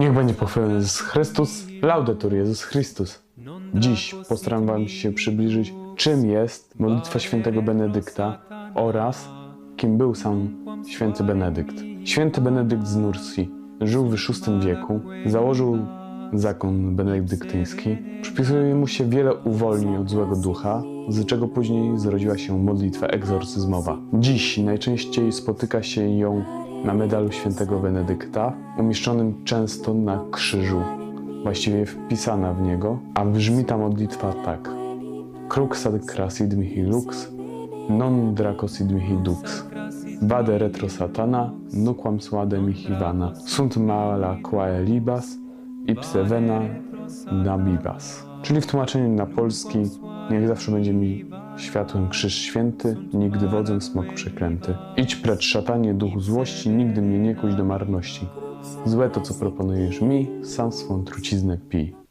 Niech będzie pochwalony Jezus Chrystus, laudetur Jezus Chrystus. Dziś postaram Wam się przybliżyć, czym jest modlitwa świętego Benedykta oraz kim był sam święty Benedykt. Święty Benedykt z Nursji żył w VI wieku, założył zakon benedyktyński. Przypisuje mu się wiele uwolnień od złego ducha, z czego później zrodziła się modlitwa egzorcyzmowa. Dziś najczęściej spotyka się ją na medalu świętego Benedykta, umieszczonym często na krzyżu, właściwie wpisana w niego, a brzmi ta modlitwa tak. Crux ad crasid mihi lux, non dracosid mihi dux. Vade retro satana, nuquam suade mihi vana. Sunt mala quae libas, ipse vena nabibas. Czyli w tłumaczeniu na polski, niech zawsze będzie mi światłem krzyż święty, nigdy wodzem smok przeklęty. Idź precz szatanie, duchu złości, nigdy mnie nie kuś do marności. Złe to, co proponujesz mi, sam swą truciznę pij.